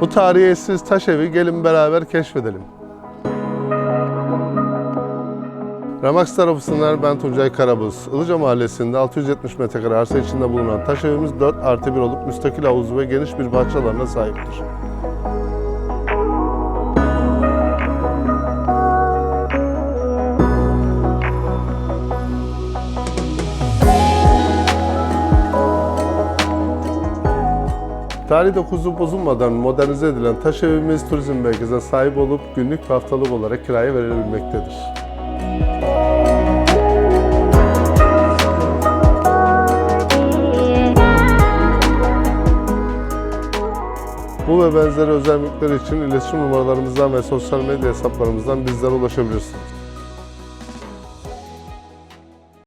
Bu tarihi eşsiz taş evi gelin beraber keşfedelim. Ramax tarafı sunar, ben Tuncay Karabuz. Ilıca Mahallesi'nde 670 metrekare arsa içinde bulunan taş evimiz 4 artı 1 olup müstakil havuzu ve geniş bir bahçe alanına sahiptir. Tarihi dokuzu bozulmadan modernize edilen taş evimiz turizm merkezine sahip olup günlük ve haftalık olarak kiraya verilebilmektedir. Bu ve benzeri özellikler için iletişim numaralarımızdan ve sosyal medya hesaplarımızdan bizlere ulaşabilirsiniz.